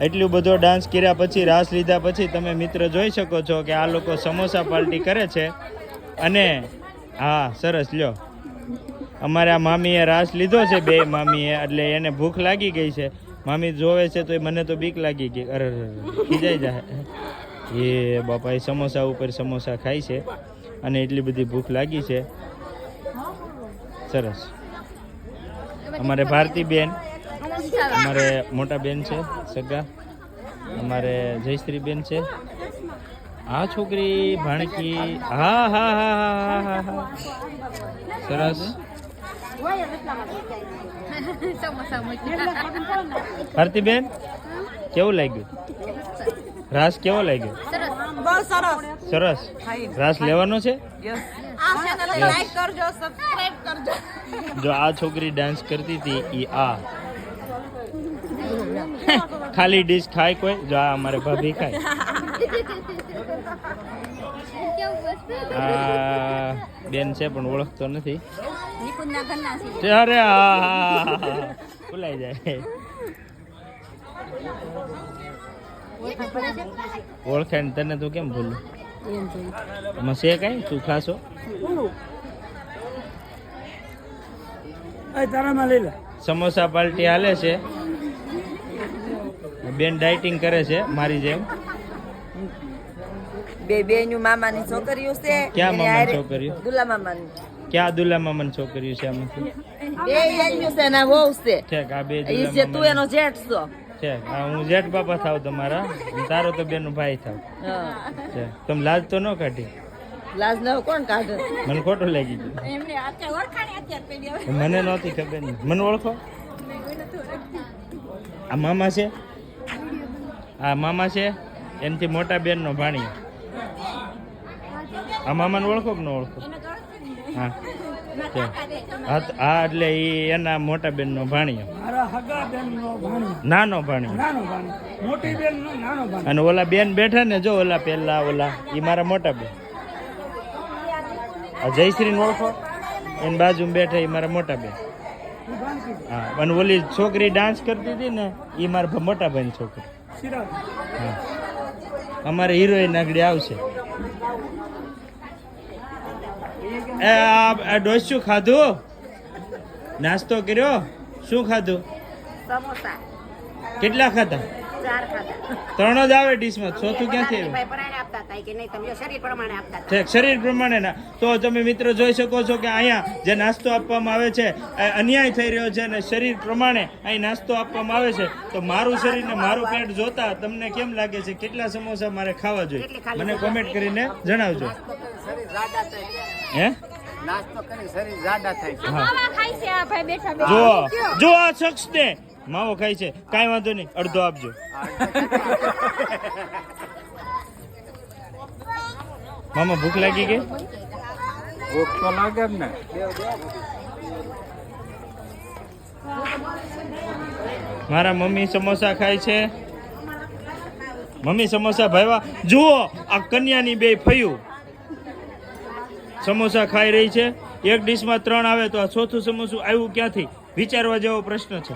એટલું બધો ડાન્સ કર્યા પછી રાસ લીધા પછી તમે મિત્ર જોઈ શકો છો કે આ લોકો સમોસા પાર્ટી કરે છે. અને હા સરસ લ્યો. અમારે મામીએ રાસ લીધો છે બે મામીએ એટલે એને ભૂખ લાગી ગઈ છે. મામી જોવે છે તો મને તો બીક લાગી ગઈ. અરે, ખીજાઈ જાય. એ બાપા એ સમોસા ઉપર સમોસા ખાય છે અને એટલી બધી ભૂખ લાગી છે. સરસ. અમારે ભારતી બેન અમારે મોટા બેન છે સગા. અમારે જયશ્રી બેન છે. આ છોકરી ભાણકી. હા હા હા હા હા હા હા. સરસ. ભારતીબેન કેવું લાગ્યું? રાસ કેવો લાગ્યો? સરસ. સરસ. રાસ લેવાનો છે? આ ચેનલને લાઈક કરજો સબસ્ક્રાઇબ કરજો. જો આ છોકરી ડાન્સ કરતી હતી એ આ. ખાલી ડીશ ખાય કોઈ જો આ અમારે ભાભી ખાય. આ બેન છે પણ ઓળખતો નથી. અરે હા. ભૂલાઈ જાય. ઓળખે ને તને તું કેમ ભૂલું? એમાં છે કઈ? તું ખાશો? સમોસા પાર્ટી હાલે છે. બેન ડાયટિંગ કરે છે મારી જેમ. બે બેનું મામાની છોકરીઓ છે ક્યાં મામાની છોકરીઓ? દુલા મામાની. ક્યાં દુલા મામાની છોકરીઓ છે અમે બે એન્યુ છે ના વહુ છે. ઠીક આ બે દુલા છે તું એનો જેઠ છો. ઠીક આ હું જેઠ બાપા થાવ તમારા તારો તો બેન ભાઈ થાવ. હા. તમે લાજ તો ન કાઢી? લાજ ન કોણ કાઢે? મને ખોટું લાગી ગયું. એમને અત્યારે ઓળખાણી અત્યારે પેલી મને નહોતી ખબર મને ઓળખો? આ મામા છે? આ મામા છે એનથી મોટા બેનનો ભાણી. આ મામાને ઓળખો કે ન ઓળખો? હા. હા હા એટલે એ એના મોટા બેનનો નો મારા હગા બેનનો ભાણિયો નાનો ભાણિયો મોટી બેનનો નાનો અને ઓલા બેન બેઠા ને જો ઓલા પેલા ઓલા એ મારા મોટા બેન. જયશ્રી ઓળખો? એની બાજુ બેઠા એ મારા મોટા બેન. હા અને ઓલી છોકરી ડાન્સ કરતી હતી ને એ મારા ભ- મોટા બેન છોકરી. અમારે હિરોઈન આગળ આવશે. એ આ શું ખાધું? નાસ્તો કર્યો? શું ખાધું? સમોસા. કેટલા ખાધા? ચાર ખાધા. ત્રણ જ આવે ડીશમાં. ચોથું ક્યાંથી આવ્યું? ભાઈ પરાણે આપતા હતા. કે નહીં તમે શરીર પ્રમાણે આપતા હતા. શરીર પ્રમાણે પ્રમાણેના. તો તમે મિત્રો જોઈ શકો છો કે અહીંયા જે નાસ્તો આપવામાં આવે છે અન્યાય થઈ રહ્યો છે અને શરીર પ્રમાણે અહીં નાસ્તો આપવામાં આવે છે. તો મારું શરીર ને મારું પેટ જોતા તમને કેમ લાગે છે? કેટલા સમોસા મારે ખાવા જોઈએ? મને કોમેન્ટ કરીને જણાવજો. હે? નાસ્તો કરી શરીર જાડા થાય છે. હા. માવા ખાય છે આ ભાઈ બેઠા બેઠા. જો જો આ શખ્સ ને માવો ખાય છે. કાંઈ વાંધો નહીં. અડધો આપજો. મામા ભૂખ લાગી ગઈ ભૂખ તો લાગે ને. મારા મમ્મી સમોસા ખાય છે. મમ્મી સમોસા ભાઈવા જુઓ આ કન્યાની બે ફયું. સમોસા ખાઈ રહી છે. એક ડીશમાં ત્રણ આવે તો આ ચોથું સમોસું આવ્યું ક્યાંથી? વિચારવા જેવો પ્રશ્ન છે.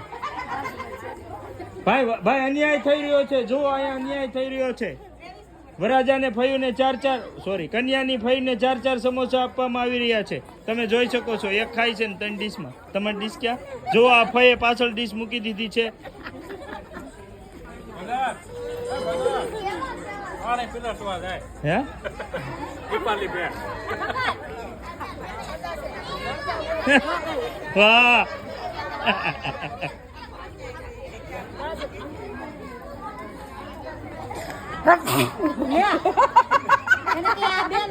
ભાઈ ભાઈ, અન્યાય થઈ રહ્યો છે. જુઓ, અહીંયા અન્યાય થઈ રહ્યો છે. વરાજાને ફયુને ચાર ચાર સોરી કન્યાની ફઈને ચાર ચાર સમોસા આપવામાં આવી રહ્યા છે. તમે જોઈ શકો છો, એક ખાય છે ને ત્રણ ડીશમાં. તમારી ડીશ ક્યાં? જો આ ફઈએ પાછળ ડીશ મૂકી દીધી છે. હે? વાહ. એને કે આ બેન